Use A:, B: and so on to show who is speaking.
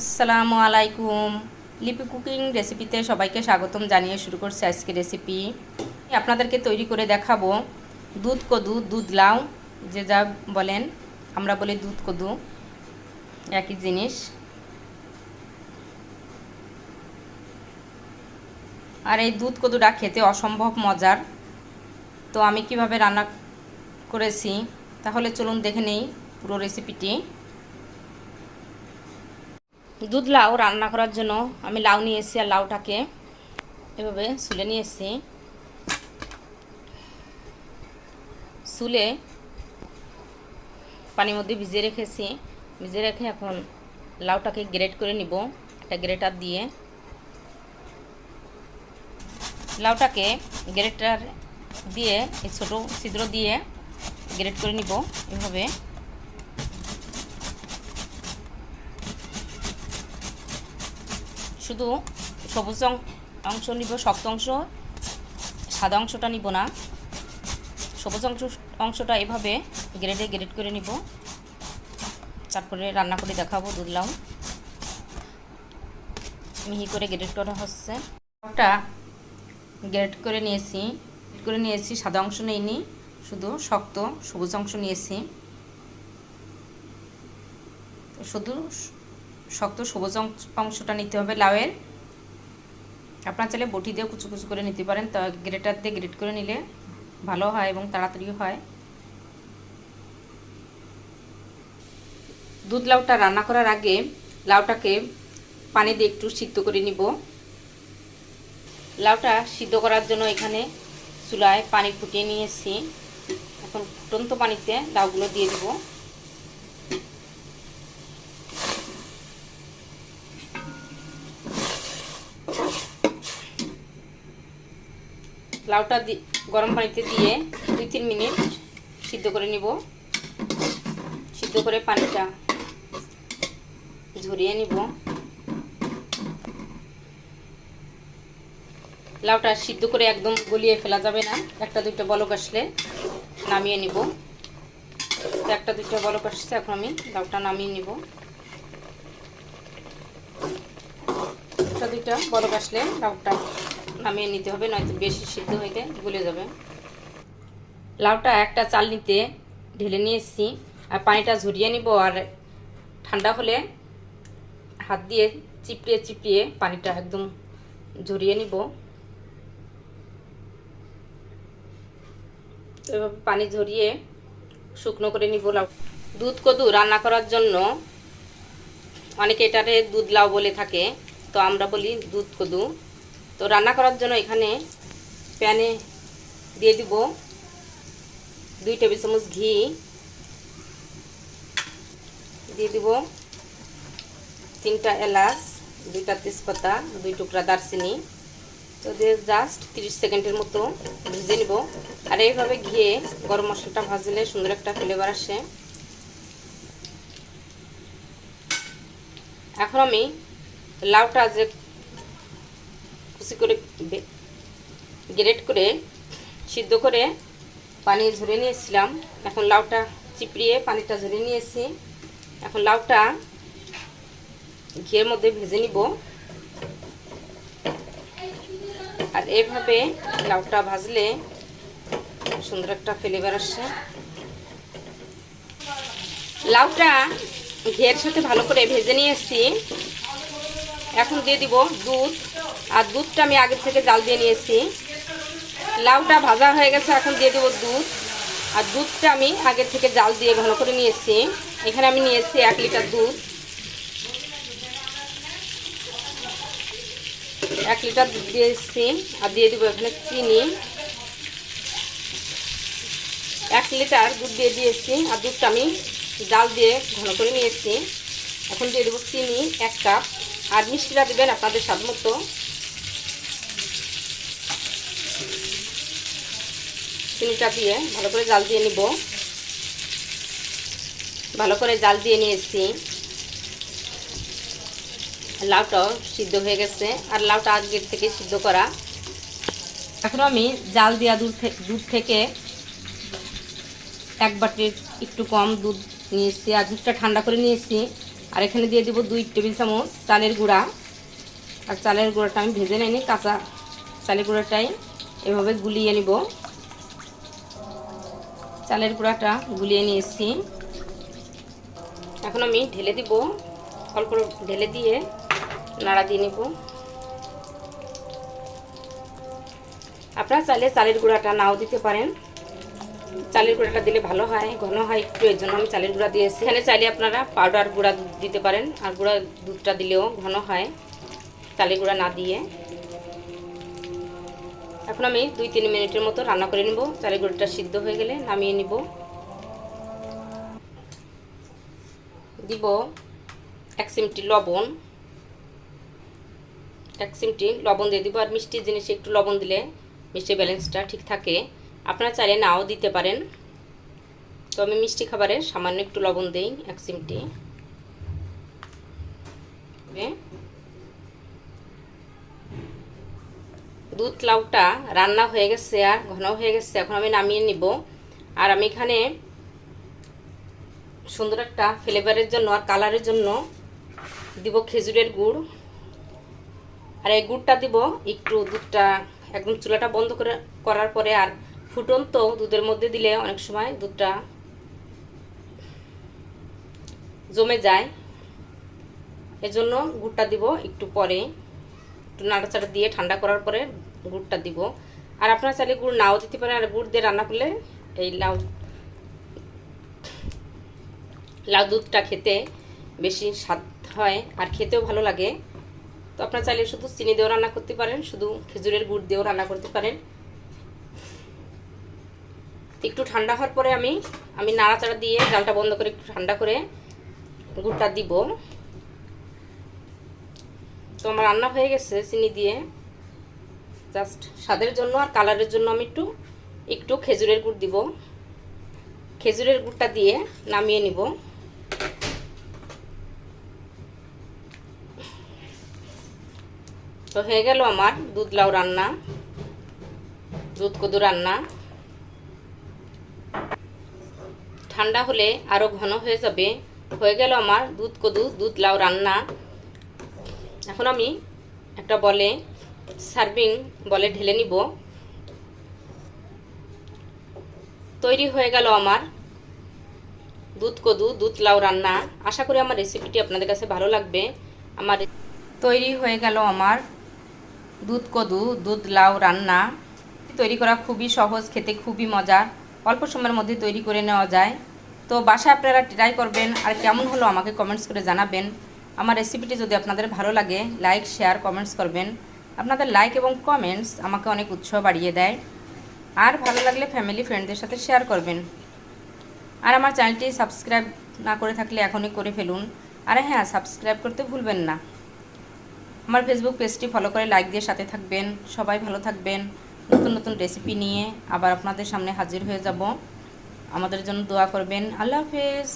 A: আসসালামু আলাইকুম। লিপি কুকিং রেসিপিতে সবাইকে স্বাগতম জানিয়ে শুরু করছি আজকে রেসিপি। আপনাদেরকে তৈরি করে দেখাবো দুধ কদু, দুধ লাউ, যে যা বলেন, আমরা বলি দুধ কদু, একই জিনিস। আর এই দুধ কদুটা খেতে অসম্ভব মজার। তো আমি কীভাবে রান্না করেছি, তাহলে চলুন দেখে নেই পুরো রেসিপিটি। দুধ লাউ রান্না করার জন্য আমি লাউ নিয়ে এসেছি আর লাউটাকে এভাবে সুলে নিয়ে এসেছি। সুলে পানির মধ্যে ভিজিয়ে রেখেছি। ভিজিয়ে রেখে এখন লাউটাকে গ্রেট করে নিব। একটা গ্রেটার দিয়ে। লাউটাকে গ্রেটার দিয়ে ছোটো ছিদ্র দিয়ে গ্রেট করে নিব এভাবে। শুধু সবুজ অংশ নিব, শক্ত অংশ। সাদা অংশটা নিব না। সবুজ অংশ অংশটা এভাবে গ্রেডে গ্রেড করে নিব। তারপরে রান্না করে দেখাবো, দুধ লাউ। মিহি করে গ্রেড করা হচ্ছে। ওটা গ্রেড করে নিয়েছি। করে নিয়েছি, সাদা অংশ নেইনি, শুধু শক্ত সবুজ অংশ নিয়েছি। শুধু শক্ত সবুজ অংশটা নিতে হবে লাউয়ের। আপনার চাইলে বটি দিয়ে কুচু কুচু করে নিতে পারেন। তা গ্রেটার দিয়ে গ্রেট করে নিলে ভালো হয় এবং তাড়াতাড়ি হয়। দুধ লাউটা রান্না করার আগে লাউটাকে পানি দিয়ে একটু সিদ্ধ করে নিব। লাউটা সিদ্ধ করার জন্য এখানে চুলায় পানি ফুটিয়ে নিয়েছি। এখন ফুটন্ত পানিতে লাউগুলো দিয়ে দেবো। লাউটা গরম পানিতে দিয়ে দুই তিন মিনিট সিদ্ধ করে নিব। সিদ্ধ করে পানিটা ঝরিয়ে নিব। লাউটা সিদ্ধ করে একদম গলিয়ে ফেলা যাবে না। একটা দুইটা বলক আসলে নামিয়ে নিব। একটা দুইটা বলক আসছে, এখন আমি লাউটা নামিয়ে নিব। একটা দুইটা বলক আসলে লাউটা নামিয়ে নিতে হবে, নয়তো বেশি সিদ্ধ হইলে গলে যাবে। লাউটা একটা চালনিতে ঢেলে নিয়ে এসেছি আর পানিটা ঝরিয়ে নিব আর ঠান্ডা হলে হাত দিয়ে চিপড়িয়ে চিপড়িয়ে পানিটা একদম ঝরিয়ে নিব। এভাবে পানি ঝরিয়ে শুকনো করে নিব লাউ। দুধ কদু রান্না করার জন্য অনেকে এটারে দুধ লাউ বলে থাকে, তো আমরা বলি দুধ কদু। তো রান্না করার জন্য এখানে প্যানে দিয়ে দিব দুই টেবিল চামচ ঘি। দিয়ে দিব তিনটা এলাচ, দুইটা তেজপাতা, দুই টুকরা দারচিনি। তো দিয়ে জাস্ট তিরিশ সেকেন্ডের মতো ভেজে নিব। আর এইভাবে ঘিয়ে গরম মশলাটা ভাজলে সুন্দর একটা ফ্লেভার আসে। এখন আমি লাউটা যে কুচি করে গ্রেট করে সিদ্ধ করে পানি ঝরে নিয়েছিলাম। এখন লাউটা চিপড়িয়ে পানিটা ঝরে নিয়েছি। এখন লাউটা ঘিয়ের মধ্যে ভেজে নিব। আর এইভাবে লাউটা ভাজলে সুন্দর একটা ফ্লেভার আসে। লাউটা ঘিয়ের সাথে ভালো করে ভেজে নিয়েছি। এখন দিয়ে দিব দুধ। আর দুধটা আমি আগের থেকে জাল দিয়ে নিয়েছি। লাউটা ভাজা হয়ে গেছে, এখন দিয়ে দেবো দুধ। আর দুধটা আমি আগের থেকে জাল দিয়ে ঘন করে নিয়েছি। এখানে আমি নিয়েছি এক লিটার দুধ। এক লিটার দুধ দিয়ে এসেছি আর দিয়ে দেবো এখানে চিনি। এক লিটার দুধ দিয়ে দিয়েছি, আর দুধটা আমি জাল দিয়ে ঘন করে নিয়েছি। এখন দিয়ে দেবো চিনি, এক কাপ। আর মিষ্টিটা দেবেন আপনাদের স্বাদ মতো। চিনিটা দিয়ে ভালো করে জাল দিয়ে নিব। ভালো করে জাল দিয়ে নিয়েছি। লাউটাও সিদ্ধ হয়ে গেছে। আর লাউটা আগের থেকে সিদ্ধ করা। এখন আমি জাল দেওয়া দুধ দুধ থেকে এক বাটির একটু কম দুধ নিয়েছি আর দুধটা ঠান্ডা করে নিয়েছি। আর এখানে দিয়ে দিব দুই টেবিল চামচ চালের গুঁড়া। আর চালের গুঁড়াটা আমি ভেজে নিইনি, কাঁচা চালের গুঁড়াটাই এভাবে গুলিয়ে নিব। চালের গুঁড়াটা গুলিয়ে নিয়ে এসেছি এখন আমি ঢেলে দিব। অল্প ঢেলে দিয়ে নাড়া দিয়ে নিব। আপনারা চাইলে চালের গুঁড়াটা নাও দিতে পারেন। চালের গুঁড়াটা দিলে ভালো হয়, ঘন হয় একটু, এর জন্য আমি চালের গুঁড়া দিয়েছি। এখানে চাইলে আপনারা পাউডার গুঁড়া দুধ দিতে পারেন, আর গুঁড়া দুধটা দিলেও ঘন হয়। চালের গুঁড়া না দিয়ে। এখন আমি দুই তিন মিনিটের মতো রান্না করে নেব। চালের গুঁড়োটা সিদ্ধ হয়ে গেলে নামিয়ে নিব। দিব এক চিমটি লবণ। এক চিমটি লবণ দিয়ে দিব আর মিষ্টি জিনিসে একটু লবণ দিলে মিষ্টির ব্যালেন্সটা ঠিক থাকে। আপনারা চাইলে নাও দিতে পারেন। তো আমি মিষ্টি খাবারে সামান্য একটু লবণ দিই, এক চিমটি। দুধ লাউটা রান্না হয়ে গেছে আর ঘন হয়ে গেছে, এখন আমি নামিয়ে নিব। আর আমি এখানে সুন্দর একটা ফ্লেভারের জন্য আর কালারের জন্য দিব খেজুরের গুড়। আর এই গুড়টা দিব একটু দুধটা একদম চুলাটা বন্ধ করে, করার পরে আর ফুটন্ত দুধের মধ্যে দিলে অনেক সময় দুধটা জমে যায়। এজন্য গুড়টা দিব একটু পরে, একটু নাড়াচাড়া দিয়ে ঠান্ডা করার পরে গুড়টা দিব। আর আপনারা চাইলে গুড় নাও দিতে পারেন, আর গুড় দিয়ে রান্না করলে এই লাউ লাউ দুধটা খেতে বেশি স্বাদ হয় আর খেতেও ভালো লাগে। তো আপনারা চাইলে শুধু চিনি দিয়েও রান্না করতে পারেন, শুধু খেজুরের গুড় দিয়েও রান্না করতে পারেন। একটু ঠান্ডা হওয়ার পরে আমি আমি নাড়াচাড়া দিয়ে জালটা বন্ধ করে একটু ঠান্ডা করে গুড়টা দিব। তো আমার রান্না হয়ে গেছে চিনি দিয়ে। জাস্ট স্বাদের জন্য আর কালারের জন্য আমি একটু একটু খেজুরের গুড় দিব। খেজুরের গুড়টা দিয়ে নামিয়ে নিব। তো হয়ে গেল আমার দুধ লাউ রান্না দুধ কদু রান্না। ঠান্ডা হলে আরও ঘন হয়ে যাবে। হয়ে গেল আমার দুধ কদু দুধ লাউ রান্না। এখন আমি একটা বলে সার্ভিং বলে ঢেলে নিব। তৈরি হয়ে গেল আমার দুধ কদু, দুধ লাউ রান্না। আশা করি আমার রেসিপিটি আপনাদের কাছে ভালো লাগবে। আমার তৈরি হয়ে গেল আমার দুধ কদু, দুধ লাউ রান্না। তৈরি করা খুবই সহজ, খেতে খুবই মজার। অল্প সময়ের মধ্যে তৈরি করে নেওয়া যায়। তো বাসায় আপনারা ট্রাই করবেন আর কেমন হলো আমাকে কমেন্টস করে জানাবেন। আমার রেসিপিটি যদি আপনাদের ভালো লাগে লাইক শেয়ার কমেন্টস করবেন। আপনাদের লাইক এবং কমেন্টস আমাকে অনেক উৎসাহ বাড়িয়ে দেয়। আর ভালো লাগলে ফ্যামিলি ফ্রেন্ডদের সাথে শেয়ার করবেন। আর আমার চ্যানেলটি সাবস্ক্রাইব না করে থাকলে এখনই করে ফেলুন। আর হ্যাঁ সাবস্ক্রাইব করতে ভুলবেন না। আমার ফেসবুক পেজটি ফলো করে লাইক দিয়ে সাথে থাকবেন। সবাই ভালো থাকবেন। নতুন নতুন রেসিপি নিয়ে আবার আপনাদের সামনে হাজির হয়ে যাব। আমাদের জন্য দোয়া করবেন। আল্লাহ হাফেজ।